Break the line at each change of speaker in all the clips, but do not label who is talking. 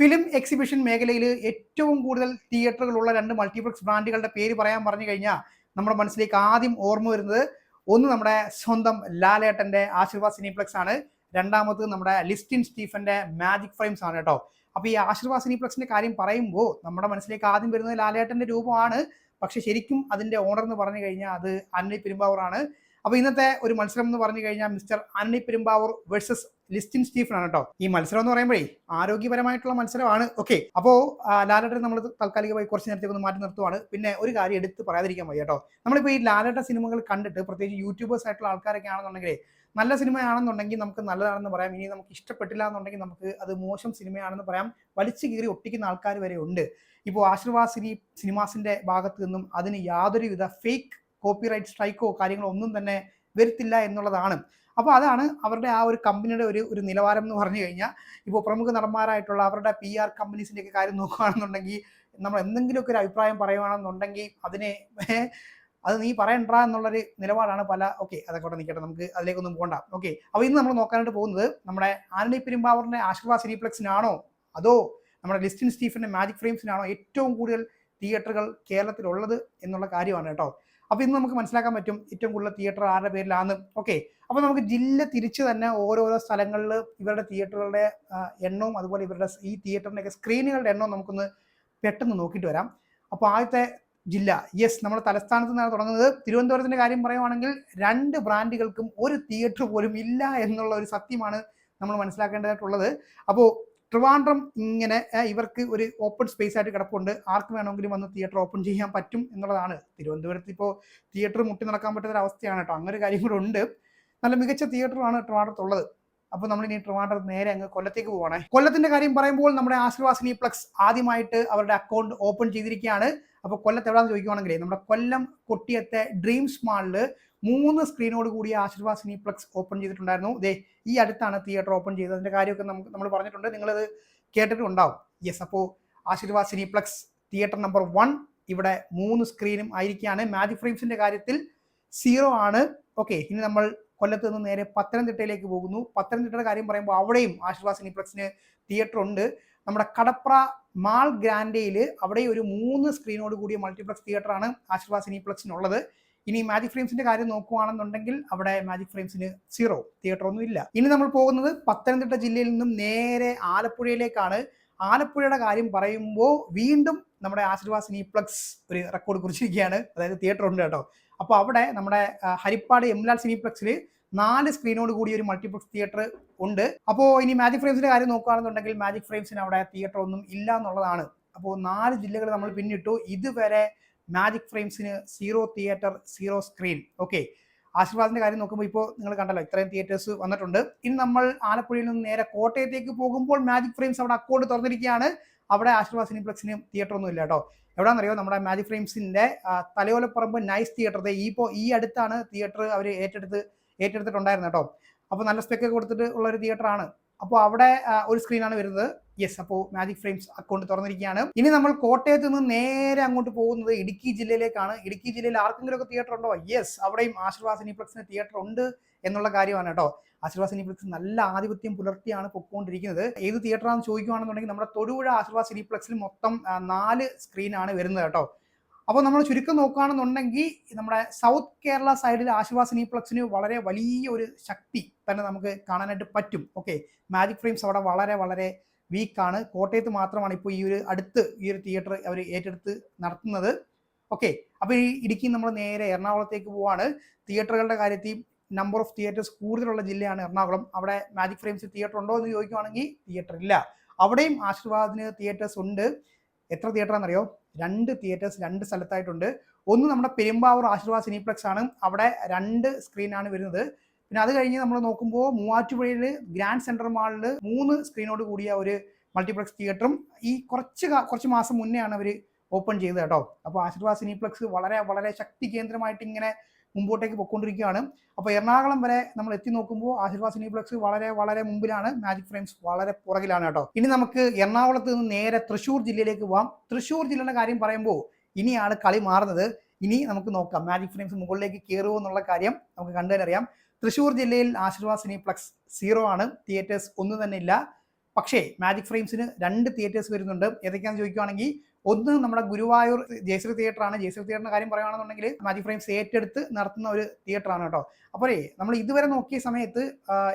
Film exhibition മേഖലയിൽ ഏറ്റവും കൂടുതൽ തിയേറ്ററുകളുള്ള രണ്ട് മൾട്ടിപ്ലക്സ് ബ്രാൻഡുകളുടെ പേര് പറയാൻ പറഞ്ഞു കഴിഞ്ഞാൽ നമ്മുടെ മനസ്സിലേക്ക് ആദ്യം ഓർമ്മ വരുന്നത് ഒന്ന് നമ്മുടെ സ്വന്തം ലാലേട്ടന്റെ ആശീർവാദ് സിനിപ്ലക്സ് ആണ്. രണ്ടാമത് നമ്മുടെ ലിസ്റ്റിൻ സ്റ്റീഫന്റെ മാജിക് ഫ്രെയിംസ് ആണ് കേട്ടോ. അപ്പോൾ ഈ ആശീർവാദ് സിനിപ്ലക്സിന്റെ കാര്യം പറയുമ്പോൾ നമ്മുടെ മനസ്സിലേക്ക് ആദ്യം വരുന്നത് ലാലേട്ടന്റെ രൂപമാണ്. പക്ഷെ ശരിക്കും അതിന്റെ ഓണർ എന്ന് പറഞ്ഞു കഴിഞ്ഞാൽ അത് അന്നി പെരുമ്പാവൂർ ആണ്. അപ്പൊ ഇന്നത്തെ ഒരു മത്സരം എന്ന് പറഞ്ഞു കഴിഞ്ഞാൽ മിസ്റ്റർ അന്നി പെരുമ്പാവൂർ വേഴ്സസ് ലിസ്റ്റിൻ സ്റ്റീഫൻ ആണ് കേട്ടോ. ഈ മത്സരം എന്ന് പറയുമ്പോഴേ ആരോഗ്യപരമായിട്ടുള്ള മത്സരമാണ്. ഓക്കെ അപ്പോ ലാലേട്ടൻ നമ്മൾ താൽക്കാലികമായി കുറച്ച് നേരത്തേക്ക് ഒന്ന് മാറ്റി നിർത്തുവാണ്. പിന്നെ ഒരു കാര്യം എടുത്ത് പറയാതിരിക്കാൻ വയ്യ കേട്ടോ. നമ്മളിപ്പോൾ ഈ ലാലേട്ട സിനിമകൾ കണ്ടിട്ട് പ്രത്യേകിച്ച് യൂട്യൂബേഴ്സ് ആയിട്ടുള്ള ആൾക്കാരൊക്കെ ആണെന്നുണ്ടെങ്കിൽ നല്ല സിനിമയാണെന്നുണ്ടെങ്കിൽ നമുക്ക് നല്ലതാണെന്ന് പറയാം. ഇനി നമുക്ക് ഇഷ്ടപ്പെട്ടില്ല എന്നുണ്ടെങ്കിൽ നമുക്ക് അത് മോശം സിനിമയാണെന്ന് പറയാം. വലിച്ചു കീറി ഒട്ടിക്കുന്ന ആൾക്കാർ വരെ ഉണ്ട്. ഇപ്പോൾ ആശീർവാദ് സിനി സിനിമാസിന്റെ ഭാഗത്ത് നിന്നും അതിന് യാതൊരുവിധ ഫേക്ക് കോപ്പിറൈറ്റ് സ്ട്രൈക്കോ കാര്യങ്ങളോ ഒന്നും തന്നെ വരുത്തില്ല എന്നുള്ളതാണ്. അപ്പോൾ അതാണ് അവരുടെ ആ ഒരു കമ്പനിയുടെ ഒരു ഒരു നിലവാരം എന്ന് പറഞ്ഞു കഴിഞ്ഞാൽ ഇപ്പോൾ പ്രമുഖ നടന്മാരായിട്ടുള്ള അവരുടെ പി ആർ കമ്പനീസിന്റെ ഒക്കെ കാര്യം നോക്കുകയാണെന്നുണ്ടെങ്കിൽ നമ്മൾ എന്തെങ്കിലുമൊക്കെ ഒരു അഭിപ്രായം പറയുകയാണെന്നുണ്ടെങ്കിൽ അതിനെ അത് നീ പറയണ്ട എന്നുള്ളൊരു നിലപാടാണ് പല ഓക്കെ അതൊക്കെ നിൽക്കട്ടെ നമുക്ക് അതിലേക്കൊന്നും പോകണ്ട ഓക്കെ അപ്പോൾ ഇന്ന് നമ്മൾ നോക്കാനായിട്ട് പോകുന്നത് നമ്മുടെ ആനണി പെരുമ്പാവറിന്റെ ആശീർവാദ് സിനിപ്ലക്സിനാണോ? അതോ നമ്മുടെ ലിസ്റ്റിൻ സ്റ്റീഫന്റെ മാജിക് ഫ്രെയിംസിനാണോ ഏറ്റവും കൂടുതൽ തിയേറ്ററുകൾ കേരളത്തിലുള്ളത് എന്നുള്ള കാര്യമാണ് കേട്ടോ. അപ്പോൾ ഇന്ന് നമുക്ക് മനസ്സിലാക്കാൻ പറ്റും ഏറ്റവും കൂടുതൽ തിയേറ്റർ ആരുടെ പേരിലാണ് ഓക്കെ അപ്പോൾ നമുക്ക് ജില്ല തിരിച്ച് തന്നെ ഓരോരോ സ്ഥലങ്ങളിൽ ഇവരുടെ തിയേറ്ററുകളുടെ എണ്ണവും അതുപോലെ ഇവരുടെ ഈ തിയേറ്ററിന്റെയൊക്കെ സ്ക്രീനുകളുടെ എണ്ണവും നമുക്കൊന്ന് പെട്ടെന്ന് നോക്കിയിട്ട് വരാം. അപ്പോൾ ആദ്യത്തെ ജില്ല. യെസ് നമ്മുടെ തലസ്ഥാനത്ത് നിന്നാണ് തുടങ്ങുന്നത്. തിരുവനന്തപുരത്തിന്റെ കാര്യം പറയുവാണെങ്കിൽ രണ്ട് ബ്രാൻഡുകൾക്കും ഒരു തിയേറ്റർ പോലും ഇല്ല എന്നുള്ള ഒരു സത്യമാണ് നമ്മൾ മനസ്സിലാക്കേണ്ടതായിട്ടുള്ളത്. അപ്പോൾ ട്രിവാൻഡ്രം ഇങ്ങനെ ഇവർക്ക് ഒരു ഓപ്പൺ സ്പേസ് ആയിട്ട് കിടപ്പുണ്ട്. ആർക്ക് വേണമെങ്കിലും വന്ന് തിയേറ്റർ ഓപ്പൺ ചെയ്യാൻ പറ്റും എന്നുള്ളതാണ്. തിരുവനന്തപുരത്ത് ഇപ്പോൾ തിയേറ്റർ മുട്ടി നടക്കാൻ പറ്റുന്ന അവസ്ഥയാണ് കേട്ടോ അങ്ങനെ ഒരു കാര്യം കൂടെ ഉണ്ട്. നല്ല മികച്ച തിയേറ്ററാണ് ട്രിവാൻഡ്രത്തുള്ളത് അപ്പോൾ നമ്മൾ ഇനി ട്രിവാൻഡ്രം നേരെ അങ്ങ് കൊല്ലത്തേക്ക് പോവാണേ. കൊല്ലത്തിന്റെ കാര്യം പറയുമ്പോൾ നമ്മുടെ ആശ്വാസിനി പ്ലക്സ് ആദ്യമായിട്ട് അവരുടെ അക്കൗണ്ട് ഓപ്പൺ ചെയ്തിരിക്കുകയാണ്. അപ്പോൾ കൊല്ലത്ത് എവിടെയാണെന്ന് ചോദിക്കുവാണെങ്കിൽ നമ്മുടെ കൊല്ലം കൊട്ടിയത്തെ ഡ്രീംസ് മാളിൽ മൂന്ന് സ്ക്രീനോട് കൂടിയ ആശീർവാദ് സിനിപ്ലക്സ് ഓപ്പൺ ചെയ്തിട്ടുണ്ടായിരുന്നു. ദേ ഈ അടുത്താണ് തിയേറ്റർ ഓപ്പൺ ചെയ്തത്. അതിന്റെ കാര്യമൊക്കെ നമുക്ക് നമ്മൾ പറഞ്ഞിട്ടുണ്ട്. നിങ്ങളത് കേട്ടിട്ടുണ്ടാവും. യെസ് അപ്പോൾ Aashirvad Cineplex theatre number one ഇവിടെ മൂന്ന് സ്ക്രീനും ആയിരിക്കുകയാണ്. മാജിക് ഫ്രെയിംസിന്റെ കാര്യത്തിൽ സീറോ ആണ്. ഓക്കെ ഇനി നമ്മൾ കൊല്ലത്ത് നിന്ന് നേരെ പത്തനംതിട്ടയിലേക്ക് പോകുന്നു. പത്തനംതിട്ടയുടെ കാര്യം പറയുമ്പോൾ അവിടെയും ആശീർവാദ് സിനിപ്ലക്സിന് തിയേറ്റർ ഉണ്ട്. നമ്മുടെ കടപ്ര മാൾ ഗ്രാൻഡയിൽ അവിടെ ഒരു മൂന്ന് സ്ക്രീനോട് കൂടിയ മൾട്ടിപ്ലക്സ് തിയേറ്ററാണ് ആശീർവാദ് സിനിപ്ലക്സിനുള്ളത് ഇനി മാജിക് ഫ്രെയിംസിന്റെ കാര്യം നോക്കുകയാണെന്നുണ്ടെങ്കിൽ അവിടെ മാജിക് ഫ്രെയിംസിന് സീറോ തിയേറ്റർ ഒന്നും ഇല്ല. ഇനി നമ്മൾ പോകുന്നത് പത്തനംതിട്ട ജില്ലയിൽ നിന്നും നേരെ ആലപ്പുഴയിലേക്കാണ്. ആലപ്പുഴയുടെ കാര്യം പറയുമ്പോൾ വീണ്ടും നമ്മുടെ ആശീർവാദ് സിനിപ്ലക്സ് ഒരു റെക്കോർഡ് കുറിച്ചിരിക്കുകയാണ്. അതായത് തിയേറ്റർ ഉണ്ട് കേട്ടോ. അപ്പോൾ അവിടെ നമ്മുടെ ഹരിപ്പാട് എംലാൽ സിനിപ്ലക്സിൽ നാല് സ്ക്രീനോട് കൂടി ഒരു മൾട്ടിപ്ലക്സ് തിയേറ്റർ ഉണ്ട്. അപ്പോൾ ഇനി മാജിക് ഫ്രെയിംസിന്റെ കാര്യം നോക്കുകയാണെന്നുണ്ടെങ്കിൽ മാജിക് ഫ്രെയിംസിന് അവിടെ തിയേറ്റർ ഒന്നും ഇല്ല എന്നുള്ളതാണ്. അപ്പോൾ നാല് ജില്ലകൾ നമ്മൾ പിന്നിട്ടു. ഇതുവരെ magic ഫ്രെയിംസിന് zero theatre zero screen okay ആശീർവാദിന്റെ കാര്യം നോക്കുമ്പോൾ ഇപ്പോൾ നിങ്ങൾ കണ്ടല്ലോ ഇത്രയും തിയേറ്റേഴ്സ് വന്നിട്ടുണ്ട്. ഇനി നമ്മൾ ആലപ്പുഴയിൽ നിന്ന് നേരെ കോട്ടയത്തേക്ക് പോകുമ്പോൾ മാജിക് ഫ്രെയിംസ് അവിടെ അക്കൗണ്ട് തുറന്നിരിക്കുകയാണ്. അവിടെ ആശീർവാദ് സിനിപ്ലക്സിന് തിയേറ്റർ ഒന്നും ഇല്ല കേട്ടോ. എവിടെയാണെന്നറിയോ നമ്മുടെ മാജിക് ഫ്രെയിംസിന്റെ തലയോലപ്പറമ്പ് നൈസ് തിയേറ്റർ ഈ ഇപ്പോൾ ഈ അടുത്താണ് തിയേറ്റർ അവർ ഏറ്റെടുത്ത് ഏറ്റെടുത്തിട്ടുണ്ടായിരുന്നു കേട്ടോ. അപ്പോൾ നല്ല സ്പെക്ക് കൊടുത്തിട്ട് ഉള്ള ഒരു തിയേറ്റർ ആണ്. അപ്പോൾ അവിടെ ഒരു സ്ക്രീനാണ് വരുന്നത്. യെസ് അപ്പോൾ മാജിക് ഫ്രെയിംസ് അക്കൗണ്ട് തുറന്നിരിക്കുകയാണ്. ഇനി നമ്മൾ കോട്ടയത്ത് നിന്ന് നേരെ അങ്ങോട്ട് പോകുന്നത് ഇടുക്കി ജില്ലയിലേക്കാണ്. ഇടുക്കി ജില്ലയിൽ ആർക്കെങ്കിലും ഒക്കെ തിയേറ്റർ ഉണ്ടോ? യെസ് അവിടെയും ആശീർവാദ സിനിപ്ലക്സിന് തിയേറ്റർ ഉണ്ട് എന്നുള്ള കാര്യമാണ് കേട്ടോ. ആശീർവാദ് സിനിപ്ലക്സ് നല്ല ആധിപത്യം പുലർത്തിയാണ് പൊക്കോണ്ടിരിക്കുന്നത്. ഏത് തിയേറ്ററാണെന്ന് ചോദിക്കുകയാണെന്നുണ്ടെങ്കിൽ നമ്മുടെ തൊടുപുഴ ആശീർവാദ് സിനിപ്ലക്സിൽ മൊത്തം നാല് സ്ക്രീനാണ് വരുന്നത് കേട്ടോ. അപ്പോൾ നമ്മൾ ചുരുക്കം നോക്കുകയാണെന്നുണ്ടെങ്കിൽ നമ്മുടെ സൗത്ത് കേരള സൈഡിൽ ആശീർവാദ് നീപ്ലക്സിന് വളരെ വലിയ ഒരു ശക്തി തന്നെ നമുക്ക് കാണാനായിട്ട് പറ്റും. ഓക്കെ മാജിക് ഫ്രെയിംസ് അവിടെ വളരെ വളരെ വീക്കാണ് കോട്ടയത്ത് മാത്രമാണ് ഇപ്പോൾ ഈ ഒരു അടുത്ത് ഈ ഒരു തിയേറ്റർ അവർ ഏറ്റെടുത്ത് നടത്തുന്നത്. ഓക്കെ അപ്പോൾ ഈ ഇടുക്കി നമ്മൾ നേരെ എറണാകുളത്തേക്ക് പോവാണ്. തിയേറ്ററുകളുടെ കാര്യത്തിൽ നമ്പർ ഓഫ് തിയേറ്റേഴ്സ് കൂടുതലുള്ള ജില്ലയാണ് എറണാകുളം. അവിടെ മാജിക് ഫ്രെയിംസ് തിയേറ്റർ ഉണ്ടോ എന്ന് ചോദിക്കുവാണെങ്കിൽ തിയേറ്റർ ഇല്ല. അവിടെയും ആശീർവാദിന് തിയേറ്റേഴ്സ് ഉണ്ട്. എത്ര തിയേറ്റർ ആണെന്നറിയോ? രണ്ട് തിയേറ്റേഴ്സ് രണ്ട് സ്ഥലത്തായിട്ടുണ്ട്. ഒന്ന് നമ്മുടെ പെരുമ്പാവൂർ ആശീർവാദ് സിനിപ്ലക്സ് ആണ്. അവിടെ രണ്ട് സ്ക്രീനാണ് വരുന്നത്. പിന്നെ അത് കഴിഞ്ഞ് നമ്മൾ നോക്കുമ്പോൾ മൂവാറ്റുപുഴയിൽ ഗ്രാൻഡ് സെൻട്രൽ മാളിൽ മൂന്ന് സ്ക്രീനോട് കൂടിയ ഒരു മൾട്ടിപ്ലക്സ് തിയേറ്ററും ഈ കുറച്ച് കുറച്ച് മാസം മുന്നേ ആണ് അവർ ഓപ്പൺ ചെയ്തത് കേട്ടോ. അപ്പോൾ ആശീർവാദ് സിനിപ്ലക്സ് വളരെ വളരെ ശക്തി കേന്ദ്രമായിട്ട് ഇങ്ങനെ മുമ്പോട്ടേക്ക് പൊയ്ക്കൊണ്ടിരിക്കുകയാണ്. അപ്പോൾ എറണാകുളം വരെ നമ്മൾ എത്തി നോക്കുമ്പോൾ ആശീർവാദ് സിനിപ്ലക്സ് വളരെ വളരെ മുമ്പിലാണ്. മാജിക് ഫ്രെയിംസ് വളരെ പുറകിലാണ് കേട്ടോ. ഇനി നമുക്ക് എറണാകുളത്ത് നിന്ന് നേരെ തൃശ്ശൂർ ജില്ലയിലേക്ക് പോവാം. തൃശ്ശൂർ ജില്ലയുടെ കാര്യം പറയുമ്പോൾ ഇനിയാണ് കളി മാറുന്നത്. ഇനി നമുക്ക് നോക്കാം. മാജിക് ഫ്രെയിംസ് മുകളിലേക്ക് കയറുമോ എന്നുള്ള കാര്യം നമുക്ക് കണ്ടു അറിയാം. തൃശ്ശൂർ ജില്ലയിൽ ആശീർവാദ് സിനിപ്ലക്സ് സീറോ ആണ്. തിയേറ്റേഴ്സ് ഒന്നും തന്നെ ഇല്ല. പക്ഷേ മാജിക് ഫ്രെയിംസിന് രണ്ട് തിയേറ്റേഴ്സ് വരുന്നുണ്ട്. ഏതൊക്കെയാണെന്ന് ചോദിക്കുകയാണെങ്കിൽ ഒന്ന് നമ്മുടെ ഗുരുവായൂർ ജയശ്രീ തിയേറ്റർ ആണ്. ജയശ്രീ തിയേറ്ററിന്റെ കാര്യം പറയുകയാണെന്നുണ്ടെങ്കിൽ മാജിക് ഫ്രെയിംസ് ഏറ്റെടുത്ത് നടത്തുന്ന ഒരു തിയേറ്റർ ആണ് കേട്ടോ. അപ്പോഴേ നമ്മൾ ഇതുവരെ നോക്കിയ സമയത്ത്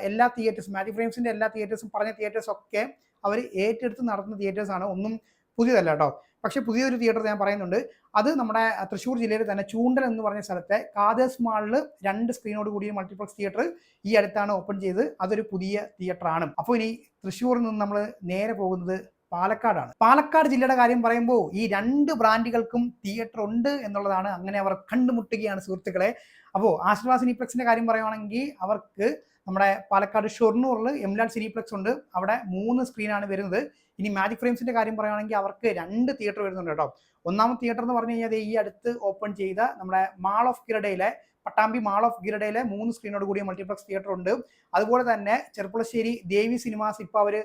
എല്ലാ തിയേറ്റേഴ്സും മാജിക് ഫ്രെയിംസിന്റെ എല്ലാ തിയേറ്റേഴ്സും പറഞ്ഞ തിയേറ്റേഴ്സ് ഒക്കെ അവർ ഏറ്റെടുത്ത് നടത്തുന്ന തിയേറ്റേഴ്സ് ആണ്. ഒന്നും പുതിയതല്ല കേട്ടോ. പക്ഷേ പുതിയൊരു തിയേറ്റർ ഞാൻ പറയുന്നുണ്ട്. അത് നമ്മുടെ തൃശ്ശൂർ ജില്ലയിൽ തന്നെ ചൂണ്ടൽ എന്ന് പറഞ്ഞ സ്ഥലത്തെ കാതേഴ്സ് മാളിൽ രണ്ട് സ്ക്രീനോട് കൂടിയ മൾട്ടിപ്ലക്സ് തിയേറ്റർ ഈ അടുത്താണ് ഓപ്പൺ ചെയ്ത്. അതൊരു പുതിയ തിയേറ്റർ ആണ്. അപ്പോൾ ഇനി തൃശ്ശൂരിൽ നിന്ന് നമ്മൾ നേരെ പോകുന്നത് പാലക്കാടാണ്. പാലക്കാട് ജില്ലയുടെ കാര്യം പറയുമ്പോൾ ഈ രണ്ട് ബ്രാൻഡുകൾക്കും തിയേറ്റർ ഉണ്ട് എന്നുള്ളതാണ് അങ്ങനെ അവർ കണ്ടുമുട്ടുകയാണ് സുഹൃത്തുക്കളെ. അപ്പോൾ ആശീർവാദ് സിനിപ്ലക്സിന്റെ കാര്യം പറയുവാണെങ്കിൽ അവർക്ക് നമ്മുടെ പാലക്കാട് ഷൊർണൂറിൽ എംലാൽ സിനിപ്ലക്സ് ഉണ്ട്. അവിടെ മൂന്ന് സ്ക്രീനാണ് വരുന്നത്. ഇനി മാജിക് ഫ്രെയിംസിന്റെ കാര്യം പറയുകയാണെങ്കിൽ അവർക്ക് രണ്ട് തിയേറ്റർ വരുന്നുണ്ട് കേട്ടോ. ഒന്നാമത്തെ തിയേറ്റർ എന്ന് പറഞ്ഞു കഴിഞ്ഞാൽ ഈ അടുത്ത് ഓപ്പൺ ചെയ്ത നമ്മുടെ മാൾ ഓഫ് കിരഡയിലെ പട്ടാമ്പി മാൾ ഓഫ് ഗിരഡയിലെ മൂന്ന് സ്ക്രീനോട് കൂടിയ മൾട്ടിപ്ലക്സ് തിയേറ്റർ ഉണ്ട്. അതുപോലെ തന്നെ ചെറുപ്പുളശ്ശേരി ദേവി സിനിമാസ് ഇപ്പോൾ അവർ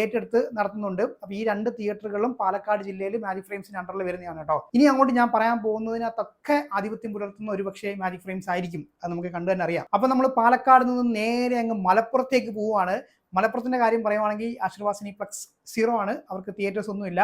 ഏറ്റെടുത്ത് നടത്തുന്നുണ്ട്. അപ്പോൾ ഈ രണ്ട് തിയേറ്ററുകളും പാലക്കാട് ജില്ലയിൽ മാജിക് ഫ്രെയിംസിന് അണ്ടറിൽ വരുന്നതാണ് കേട്ടോ. ഇനി അങ്ങോട്ട് ഞാൻ പറയാൻ പോകുന്നതിനകത്തൊക്കെ ആധിപത്യം പുലർത്തുന്ന ഒരു പക്ഷേ മാജിക് ഫ്രെയിംസ് ആയിരിക്കും. അത് നമുക്ക് കണ്ടു തന്നെ അറിയാം. അപ്പോൾ നമ്മൾ പാലക്കാട് നിന്ന് നേരെ അങ്ങ് മലപ്പുറത്തേക്ക് പോവുകയാണ്. മലപ്പുറത്തിന്റെ കാര്യം പറയുവാണെങ്കിൽ ആശീർവാസിനി പ്ലക്സ് സീറോ ആണ്. അവർക്ക് തിയേറ്റേഴ്സ് ഒന്നുമില്ല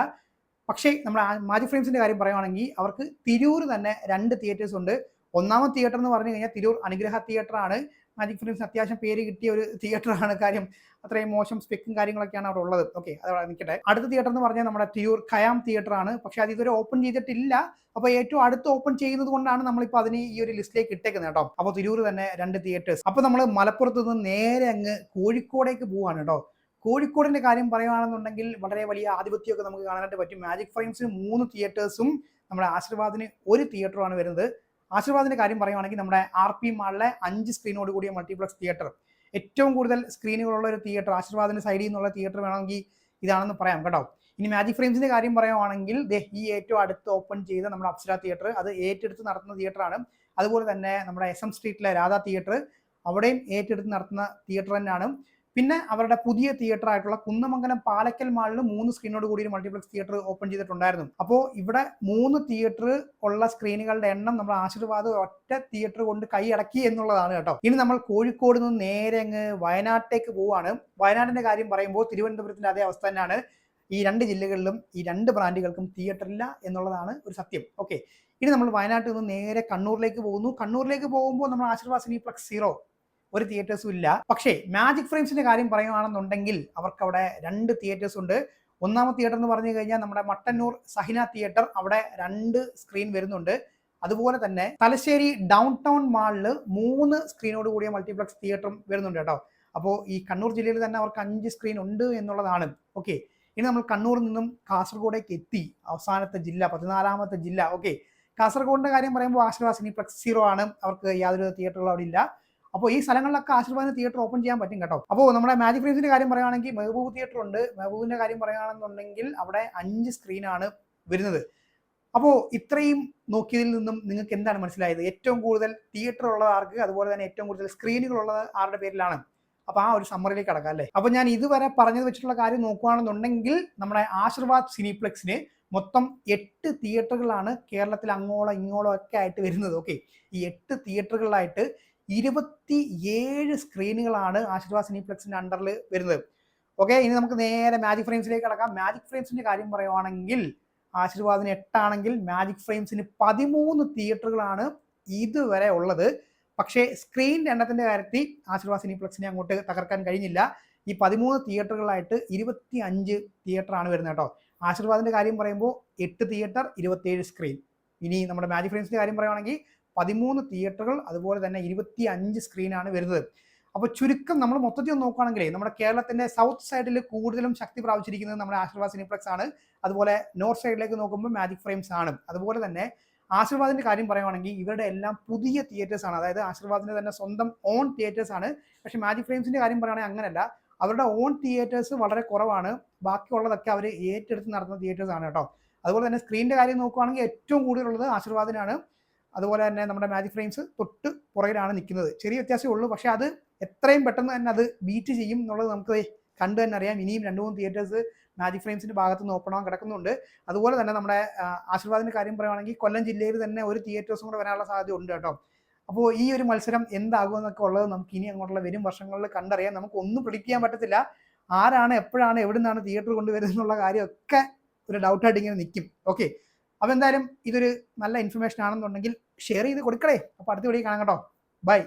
പക്ഷേ നമ്മുടെ മാജിക് ഫ്രെയിംസിന്റെ കാര്യം പറയുവാണെങ്കിൽ അവർക്ക് തിരൂർ തന്നെ രണ്ട് തിയേറ്റേഴ്സ് ഉണ്ട്. ഒന്നാമത്തെ തിയേറ്റർ എന്ന് പറഞ്ഞു കഴിഞ്ഞാൽ തിരൂർ അനുഗ്രഹ തിയേറ്ററാണ് മാജിക് ഫിലിംസ് അത്യാവശ്യം പേര് കിട്ടിയ ഒരു തിയേറ്ററാണ് കാര്യം അത്രയും മോശം സ്പെക്കും കാര്യങ്ങളൊക്കെയാണ് അവിടെ ഉള്ളത്. ഓക്കെ അത് നിൽക്കട്ടെ. അടുത്ത തിയേറ്റർ എന്ന് പറഞ്ഞാൽ നമ്മുടെ തിയൂർ ഖയാം തിയേറ്ററാണ് പക്ഷെ അത് ഇതുവരെ ഓപ്പൺ ചെയ്തിട്ടില്ല. അപ്പോൾ ഏറ്റവും അടുത്ത് ഓപ്പൺ ചെയ്യുന്നത് കൊണ്ടാണ് നമ്മളിപ്പോൾ അതിന് ഈ ഒരു ലിസ്റ്റിലേക്ക് ഇട്ടേക്കുന്നത് കേട്ടോ. അപ്പോൾ തിരൂർ തന്നെ രണ്ട് തിയേറ്റേഴ്സ് അപ്പോൾ നമ്മൾ മലപ്പുറത്ത് നിന്ന് നേരെ അങ്ങ് കോഴിക്കോടേക്ക് പോവാണ് കേട്ടോ. കോഴിക്കോടിന്റെ കാര്യം പറയുകയാണെന്നുണ്ടെങ്കിൽ വളരെ വലിയ ആധിപത്യമൊക്കെ നമുക്ക് കാണാനായിട്ട് പറ്റും. മാജിക് ഫ്രെയിംസിന് മൂന്ന് തിയേറ്റേഴ്സും നമ്മുടെ ആശീർവാദിന് ഒരു തിയേറ്ററുമാണ് വരുന്നത്. ആശീർവാദിന്റെ കാര്യം പറയുവാണെങ്കിൽ നമ്മുടെ ആർ പി മാളിലെ അഞ്ച് സ്ക്രീനോട് കൂടിയ മൾട്ടിപ്ലക്സ് തിയേറ്റർ ഏറ്റവും കൂടുതൽ സ്ക്രീനുകളുള്ള ഒരു തിയേറ്റർ ആശീർവാദിന്റെ സൈഡിൽ നിന്നുള്ള തിയേറ്റർ വേണമെങ്കിൽ ഇതാണെന്ന് പറയാം കേട്ടോ. ഇനി മാജിക് ഫ്രെയിംസിന്റെ കാര്യം പറയുവാണെങ്കിൽ ദേ ഈ ഏറ്റവും അടുത്ത് ഓപ്പൺ ചെയ്ത നമ്മുടെ അപ്സര തിയേറ്റർ അത് ഏറ്റെടുത്ത് നടത്തുന്ന തിയേറ്ററാണ് അതുപോലെ തന്നെ നമ്മുടെ എസ് എം സ്ട്രീറ്റിലെ രാധാ തിയേറ്റർ അവിടെയും ഏറ്റെടുത്ത് നടത്തുന്ന തിയേറ്റർ തന്നെയാണ്. പിന്നെ അവരുടെ പുതിയ തിയേറ്റർ ആയിട്ടുള്ള കുന്നമംഗലം പാലക്കൽ മാളിൽ മൂന്ന് സ്ക്രീനോട് കൂടി മൾട്ടിപ്ലക്സ് തിയേറ്റർ ഓപ്പൺ ചെയ്തിട്ടുണ്ടായിരുന്നു. അപ്പോൾ ഇവിടെ മൂന്ന് തിയേറ്റർ ഉള്ള സ്ക്രീനുകളുടെ എണ്ണം നമ്മൾ ആശീർവാദ് ഒറ്റ തിയേറ്റർ കൊണ്ട് കൈയടക്കി എന്നുള്ളതാണ് കേട്ടോ. ഇനി നമ്മൾ കോഴിക്കോട് നിന്ന് നേരെ അങ്ങ് വയനാട്ടിലേക്ക് പോവാണ്. വയനാടിന്റെ കാര്യം പറയുമ്പോൾ തിരുവനന്തപുരത്തിന്റെ അതേ അവസ്ഥ തന്നെയാണ്. ഈ രണ്ട് ജില്ലകളിലും ഈ രണ്ട് ബ്രാൻഡുകൾക്കും തിയേറ്റർ ഇല്ല എന്നുള്ളതാണ് ഒരു സത്യം. ഓക്കെ ഇനി നമ്മൾ വയനാട്ടിൽ നിന്ന് നേരെ കണ്ണൂരിലേക്ക് പോകുന്നു. കണ്ണൂരിലേക്ക് പോകുമ്പോൾ നമ്മൾ ആശീർവാദ് സിനിപ്ലക്സ് സീറോ ഒരു തിയേറ്റേഴ്സും ഇല്ല. പക്ഷേ മാജിക് ഫ്രെയിംസിന്റെ കാര്യം പറയുകയാണെന്നുണ്ടെങ്കിൽ അവർക്ക് അവിടെ രണ്ട് തിയേറ്റേഴ്സ് ഉണ്ട്. ഒന്നാമത്തെ തിയേറ്റർ എന്ന് പറഞ്ഞു കഴിഞ്ഞാൽ നമ്മുടെ മട്ടന്നൂർ സഹിന തിയേറ്റർ അവിടെ രണ്ട് സ്ക്രീൻ വരുന്നുണ്ട്. അതുപോലെ തന്നെ തലശ്ശേരി ഡൗൺ ടൗൺ മാളിൽ മൂന്ന് സ്ക്രീനോട് കൂടിയ മൾട്ടിപ്ലക്സ് തിയേറ്ററും വരുന്നുണ്ട് കേട്ടോ. അപ്പോൾ ഈ കണ്ണൂർ ജില്ലയിൽ തന്നെ അവർക്ക് അഞ്ച് സ്ക്രീൻ ഉണ്ട് എന്നുള്ളതാണ്. ഓക്കെ. ഇനി നമ്മൾ കണ്ണൂരിൽ നിന്നും കാസർഗോഡേക്ക് എത്തി. അവസാനത്തെ ജില്ല പതിനാലാമത്തെ ജില്ല. ഓക്കെ. കാസർഗോഡിന്റെ കാര്യം പറയുമ്പോൾ ആശ്രവാസിനി പ്ലക്സ് സീറോ ആണ്. അവർക്ക് യാതൊരു തിയേറ്ററുകളും അവിടെ ഇല്ല. അപ്പോൾ ഈ സ്ഥലങ്ങളിലൊക്കെ ആശീർവാദം തിയേറ്റർ ഓപ്പൺ ചെയ്യാൻ പറ്റും കേട്ടോ. അപ്പോൾ നമ്മുടെ മാജിക് ഫ്രെയിംസിന്റെ കാര്യം പറയുകയാണെങ്കിൽ മെഹബൂബ് തിയേറ്റർ ഉണ്ട്. മെഹബൂബിന്റെ കാര്യം പറയുകയാണെന്നുണ്ടെങ്കിൽ അവിടെ അഞ്ച് സ്ക്രീനാണ് വരുന്നത്. അപ്പോൾ ഇത്രയും നോക്കിയതിൽ നിന്നും നിങ്ങൾക്ക് എന്താണ് മനസ്സിലായത്? ഏറ്റവും കൂടുതൽ തിയേറ്റർ ഉള്ളത് ആർക്ക്? അതുപോലെ തന്നെ ഏറ്റവും കൂടുതൽ സ്ക്രീനുകൾ ഉള്ളത് ആരുടെ പേരിലാണ്? അപ്പോൾ ആ ഒരു സമ്മറിലേക്ക് കടക്കാം അല്ലേ? അപ്പോൾ ഞാൻ ഇതുവരെ പറഞ്ഞത് വെച്ചിട്ടുള്ള കാര്യം നോക്കുകയാണെന്നുണ്ടെങ്കിൽ നമ്മുടെ ആശീർവാദ് സിനിപ്ലെക്സിന് മൊത്തം എട്ട് തിയേറ്ററുകളാണ് കേരളത്തിൽ അങ്ങോളം ഇങ്ങോളം ഒക്കെ ആയിട്ട് വരുന്നത്. ഓക്കെ ഈ എട്ട് തിയേറ്ററുകളിലായിട്ട് ഇരുപത്തി ഏഴ് സ്ക്രീനുകളാണ് ആശീർവാദ് സിനിപ്ലെക്സിന്റെ അണ്ടറിൽ വരുന്നത്. ഓക്കെ ഇനി നമുക്ക് നേരെ മാജിക് ഫ്രെയിംസിലേക്ക് കടക്കാം. മാജിക് ഫ്രെയിംസിന്റെ കാര്യം പറയുവാണെങ്കിൽ ആശീർവാദിന് എട്ടാണെങ്കിൽ മാജിക് ഫ്രെയിംസിന് പതിമൂന്ന് തിയേറ്ററുകളാണ് ഇതുവരെ ഉള്ളത്. പക്ഷേ സ്ക്രീൻ എണ്ണത്തിന്റെ കാര്യത്തിൽ ആശീർവാദ് സിനിപ്ലക്സിനെ അങ്ങോട്ട് തകർക്കാൻ കഴിഞ്ഞില്ല. ഈ പതിമൂന്ന് തിയേറ്ററുകളായിട്ട് ഇരുപത്തി അഞ്ച് തിയേറ്ററാണ് വരുന്നത് കേട്ടോ. ആശീർവാദിന്റെ കാര്യം പറയുമ്പോൾ എട്ട് തിയേറ്റർ ഇരുപത്തിയേഴ് സ്ക്രീൻ ഇനി നമ്മുടെ മാജിക് ഫ്രെയിംസിന്റെ കാര്യം പറയുവാണെങ്കിൽ പതിമൂന്ന് തിയേറ്ററുകൾ അതുപോലെ തന്നെ ഇരുപത്തി അഞ്ച് സ്ക്രീനാണ് വരുന്നത്. അപ്പോൾ ചുരുക്കം നമ്മൾ മൊത്തത്തിൽ നോക്കുകയാണെങ്കിൽ നമ്മുടെ കേരളത്തിന്റെ സൗത്ത് സൈഡിൽ കൂടുതലും ശക്തി പ്രാപിച്ചിരിക്കുന്നത് നമ്മുടെ ആശീർവാദ് സിനിപ്ലക്സ് ആണ്. അതുപോലെ നോർത്ത് സൈഡിലേക്ക് നോക്കുമ്പോൾ മാജിക് ഫ്രെയിംസ് ആണ്. അതുപോലെ തന്നെ ആശീർവാദിന്റെ കാര്യം പറയുവാണെങ്കിൽ ഇവരുടെ എല്ലാം പുതിയ തിയേറ്റേഴ്സ് ആണ്. അതായത് ആശീർവാദിന്റെ തന്നെ സ്വന്തം ഓൺ തിയേറ്റേഴ്സ് ആണ്. പക്ഷേ മാജിക് ഫ്രെയിംസിന്റെ കാര്യം പറയുകയാണെങ്കിൽ അങ്ങനെയല്ല അവരുടെ ഓൺ തിയേറ്റേഴ്സ് വളരെ കുറവാണ്. ബാക്കിയുള്ളതൊക്കെ അവർ ഏറ്റെടുത്ത് നടത്തുന്ന തിയേറ്റേഴ്സ് ആണ് കേട്ടോ. അതുപോലെ തന്നെ സ്ക്രീനിന്റെ കാര്യം നോക്കുകയാണെങ്കിൽ ഏറ്റവും കൂടുതലുള്ളത് ആശീർവാദിനാണ്. അതുപോലെ തന്നെ നമ്മുടെ മാജിക് ഫ്രെയിംസ് തൊട്ട് പുറകിലാണ് നിൽക്കുന്നത്. ചെറിയ വ്യത്യാസമേ ഉള്ളൂ. പക്ഷേ അത് എത്രയും പെട്ടെന്ന് തന്നെ അത് ബീറ്റ് ചെയ്യും എന്നുള്ളത് നമുക്ക് കണ്ടു തന്നെ അറിയാം. ഇനിയും രണ്ട് മൂന്ന് തിയേറ്റേഴ്സ് മാജിക് ഫ്രെയിംസിന്റെ ഭാഗത്ത് നിന്ന് ഓപ്പൺ ആവാൻ കിടക്കുന്നുണ്ട്. അതുപോലെ തന്നെ നമ്മുടെ ആശീർവാദിന്റെ കാര്യം പറയുകയാണെങ്കിൽ കൊല്ലം ജില്ലയിൽ തന്നെ ഒരു തിയേറ്റേഴ്സും കൂടെ വരാനുള്ള സാധ്യത ഉണ്ട് കേട്ടോ. അപ്പോൾ ഈ ഒരു മത്സരം എന്താകുമെന്നൊക്കെ ഉള്ളത് നമുക്ക് ഇനി അങ്ങോട്ടുള്ള വരും വർഷങ്ങളിൽ കണ്ടറിയാം. നമുക്ക് ഒന്നും പ്രിഡിക്റ്റ് ചെയ്യാൻ പറ്റത്തില്ല. ആരാണ് എപ്പോഴാണ് എവിടെ നിന്നാണ് തിയേറ്റർ കൊണ്ടുവരുന്നത് എന്നുള്ള കാര്യമൊക്കെ ഒരു ഡൗട്ടായിട്ട് ഇങ്ങനെ നിൽക്കും. ഓക്കെ അപ്പോൾ എന്തായാലും ഇതൊരു നല്ല ഇൻഫർമേഷൻ ആണെന്നുണ്ടെങ്കിൽ ഷെയർ ചെയ്ത് കൊടുക്കണേ അപ്പോൾ അടുത്ത വീഡിയോ കാണാം കേട്ടോ. ബൈ